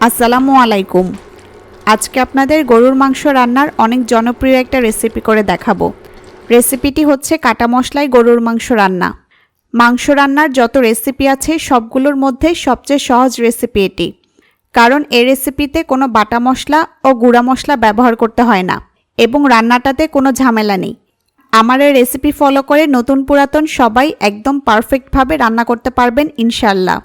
আসসালামু আলাইকুম। আজকে আপনাদের গরুর মাংস রান্নার অনেক জনপ্রিয় একটা রেসিপি করে দেখাবো। রেসিপিটি হচ্ছে কাটা মশলায় গরুর মাংস রান্না। মাংস রান্নার যত রেসিপি আছে, সবগুলোর মধ্যে সবচেয়ে সহজ রেসিপি এটি। কারণ এই রেসিপিতে কোনো বাটা মশলা ও গুঁড়া মশলা ব্যবহার করতে হয় না, এবং রান্নাটাতে কোনো ঝামেলা নেই। আমার এই রেসিপি ফলো করে নতুন পুরাতন সবাই একদম পারফেক্টভাবে রান্না করতে পারবেন ইনশাল্লাহ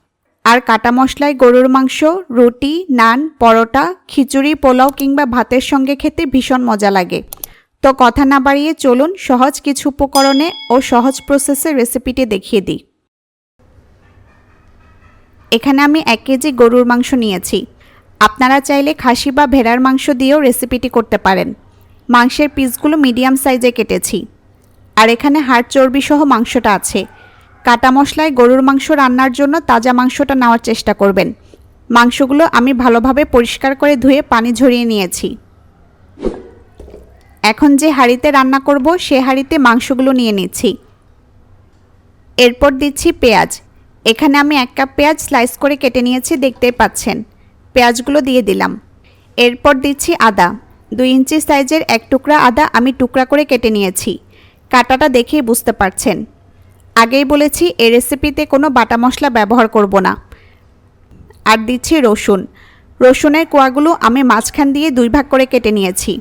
আর কাটা মশলায় গরুর মাংস, রুটি, নান, পরোটা, খিচুড়ি, পোলাও কিংবা ভাতের সঙ্গে খেতে ভীষণ মজা লাগে। তো কথা না বাড়িয়ে চলুন সহজ কিছু উপকরণে ও সহজ প্রসেসে রেসিপিটি দেখিয়ে দিই। এখানে আমি এক কেজি গরুর মাংস নিয়েছি। আপনারা চাইলে খাসি বা ভেড়ার মাংস দিয়েও রেসিপিটি করতে পারেন। মাংসের পিসগুলো মিডিয়াম সাইজে কেটেছি। আর এখানে হাড় চর্বি সহ মাংসটা আছে। কাটা মশলায় গরুর মাংস রান্নার জন্য তাজা মাংসটা নেওয়ার চেষ্টা করবেন। মাংসগুলো আমি ভালোভাবে পরিষ্কার করে ধুয়ে পানি ঝরিয়ে নিয়েছি। এখন যে হাঁড়িতে রান্না করব, সে হাঁড়িতে মাংসগুলো নিয়ে নিচ্ছি। এরপর দিচ্ছি পেঁয়াজ। এখানে আমি এক কাপ পেঁয়াজ স্লাইস করে কেটে নিয়েছি, দেখতেই পাচ্ছেন। পেঁয়াজগুলো দিয়ে দিলাম। এরপর দিচ্ছি আদা। দুই ইঞ্চি সাইজের এক টুকরা আদা আমি টুকরা করে কেটে নিয়েছি। কাটাটা দেখেই বুঝতে পারছেন। আগেই বলেছি, এই রেসিপিতে কোনো বাটা মশলা ব্যবহার করব না। আর দিচ্ছি রসুন। রসুনের কোয়াগুলো আমি মাঝখান দিয়ে দুই ভাগ করে কেটে নিয়েছি।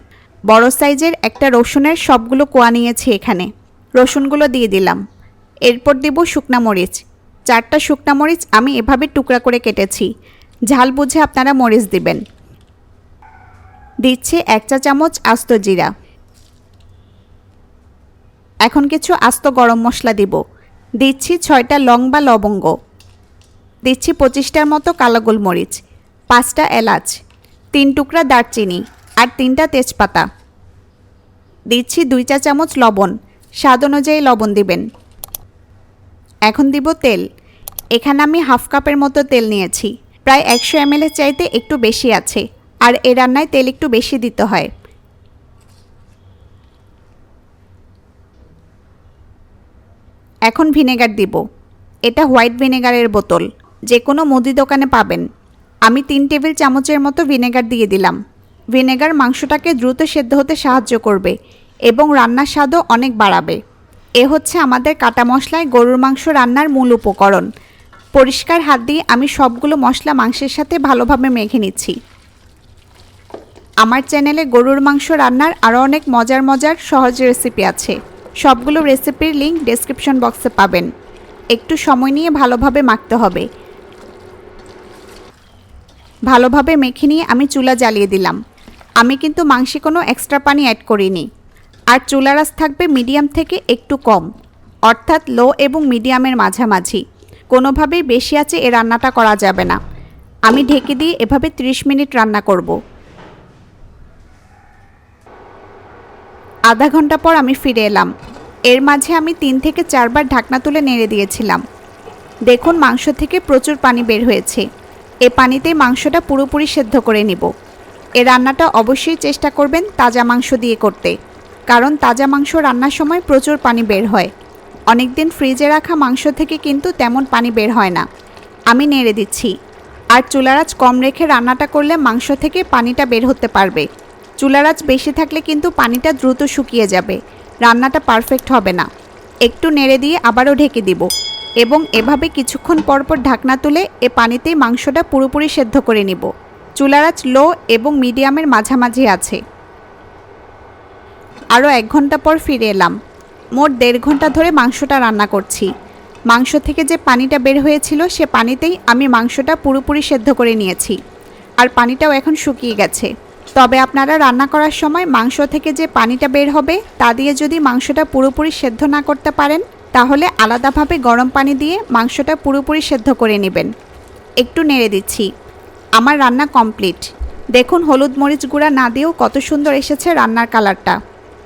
বড় সাইজের একটা রসুনের সবগুলো কোয়া নিয়েছি এখানে। রসুনগুলো দিয়ে দিলাম। এরপর দেব শুকনা মরিচ। চারটা শুকনা মরিচ আমি এভাবে টুকরা করে কেটেছি। ঝাল বুঝে আপনারা মরিচ দিবেন। দিচ্ছে এক চা চামচ আস্ত জিরা। এখন কিছু আস্ত গরম মশলা দিব। দিচ্ছি ছয়টা লং বা লবঙ্গ। দিচ্ছি পঁচিশটার মতো কালো গোলমরিচ, পাঁচটা এলাচ, তিন টুকরা দারচিনি আর তিনটা তেজপাতা। দিচ্ছি দুই চা চামচ লবণ, স্বাদ অনুযায়ী লবণ দিবেন। এখন দিব তেল। এখানে আমি হাফ কাপের মতো তেল নিয়েছি। প্রায় একশো এম চাইতে একটু বেশি আছে। আর এ রান্নায় তেল একটু বেশি দিতে হয়। এখন ভিনেগার দিব। এটা হোয়াইট ভিনেগারের বোতল। যে কোনো মুদি দোকানে পাবেন। আমি তিন টেবিল চামচের মতো ভিনেগার দিয়ে দিলাম। ভিনেগার মাংসটাকে দ্রুত সেদ্ধ হতে সাহায্য করবে এবং রান্নার স্বাদও অনেক বাড়াবে। এ হচ্ছে আমাদের কাটা মশলায় গরুর মাংস রান্নার মূল উপকরণ। পরিষ্কার হাত দিয়ে আমি সবগুলো মশলা মাংসের সাথে ভালোভাবে মেখে নিচ্ছি। আমার চ্যানেলে গরুর মাংস রান্নার আরও অনেক মজার মজার সহজ রেসিপি আছে। সবগুলো রেসিপির লিঙ্ক ডেসক্রিপশন বক্সে পাবেন। একটু সময় নিয়ে ভালোভাবে মাখতে হবে। ভালোভাবে মেখে নিয়ে আমি চুলা জ্বালিয়ে দিলাম। আমি কিন্তু মাংসে কোনো এক্সট্রা পানি অ্যাড করিনি। আর চুলা রাস থাকবে মিডিয়াম থেকে একটু কম, অর্থাৎ লো এবং মিডিয়ামের মাঝামাঝি। কোনোভাবেই বেশি আছে এ রান্নাটা করা যাবে না। আমি ঢেকে দিয়ে এভাবে 30 মিনিট রান্না করব। আধা ঘণ্টা পর আমি ফিরে এলাম। এর মাঝে আমি তিন থেকে চারবার ঢাকনা তুলে নেড়ে দিয়েছিলাম। দেখুন মাংস থেকে প্রচুর পানি বের হয়েছে। এ পানিতে মাংসটা পুরোপুরি সেদ্ধ করে নিব। এ রান্নাটা অবশ্যই চেষ্টা করবেন তাজা মাংস দিয়ে করতে, কারণ তাজা মাংস রান্নার সময় প্রচুর পানি বের হয়। অনেক দিন ফ্রিজে রাখা মাংস থেকে কিন্তু তেমন পানি বের হয় না। আমি নেড়ে দিচ্ছি। আর চুলারাজ কম রেখে রান্নাটা করলে মাংস থেকে পানিটা বের হতে পারবে। চুলারাজ বেশি থাকলে কিন্তু পানিটা দ্রুত শুকিয়ে যাবে। রান্নাটা পারফেক্ট হবে না। একটু নেড়ে দিয়ে আবারও ঢেকে দিব। এবং এভাবে কিছুক্ষণ পরপর ঢাকনা তুলে এ পানিতেই মাংসটা পুরোপুরি সেদ্ধ করে নিব। চুলারাজ লো এবং মিডিয়ামের মাঝামাঝি আছে। আরও এক ঘণ্টা পর ফিরে এলাম। মোট দেড় ঘণ্টা ধরে মাংসটা রান্না করছি। মাংস থেকে যে পানিটা বের হয়েছিল সে পানিতেই আমি মাংসটা পুরোপুরি সেদ্ধ করে নিয়েছি। আর পানিটাও এখন শুকিয়ে গেছে। তবে আপনারা রান্না করার সময় মাংস থেকে যে পানিটা বের হবে, তা দিয়ে যদি মাংসটা পুরোপুরি সেদ্ধ না করতে পারেন, তাহলে আলাদাভাবে গরম পানি দিয়ে মাংসটা পুরোপুরি সেদ্ধ করে নেবেন। একটু নেড়ে দিচ্ছি। আমার রান্না কমপ্লিট। দেখুন হলুদ মরিচ গুঁড়া না দিয়েও কত সুন্দর এসেছে রান্নার কালারটা।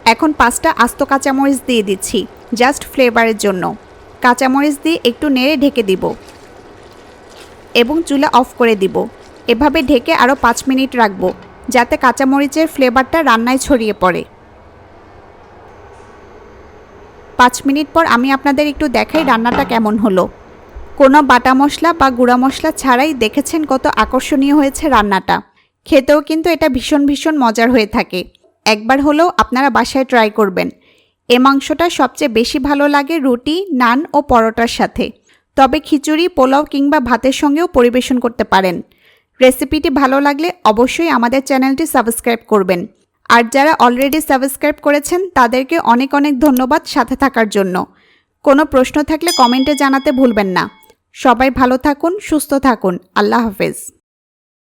এখন পাঁচটা আস্ত কাঁচামরিচ দিয়ে দিচ্ছি, জাস্ট ফ্লেভারের জন্য। কাঁচামরিচ দিয়ে একটু নেড়ে ঢেকে দিব। এবং চুলা অফ করে দিব। এভাবে ঢেকে আরও পাঁচ মিনিট রাখব। যাতে কাঁচামরিচের ফ্লেভারটা রান্নায় ছড়িয়ে পড়ে। পাঁচ মিনিট পর আমি আপনাদের একটু দেখাই রান্নাটা কেমন হলো। কোনো বাটা মশলা বা গুঁড়া মশলা ছাড়াই দেখেছেন কত আকর্ষণীয় হয়েছে রান্নাটা। খেতেও কিন্তু এটা ভীষণ ভীষণ মজার হয়ে থাকে। একবার হলেও আপনারা বাসায় ট্রাই করবেন। এ মাংসটা সবচেয়ে বেশি ভালো লাগে রুটি, নান ও পরোটার সাথে। তবে খিচুড়ি, পোলাও কিংবা ভাতের সঙ্গেও পরিবেশন করতে পারেন। রেসিপিটি ভালো লাগলে অবশ্যই আমাদের চ্যানেলটি সাবস্ক্রাইব করবেন। আর যারা অলরেডি সাবস্ক্রাইব করেছেন, তাদেরকে অনেক অনেক ধন্যবাদ সাথে থাকার জন্য। কোনো প্রশ্ন থাকলে কমেন্টে জানাতে ভুলবেন না। সবাই ভালো থাকুন, সুস্থ থাকুন। আল্লাহ হাফেজ।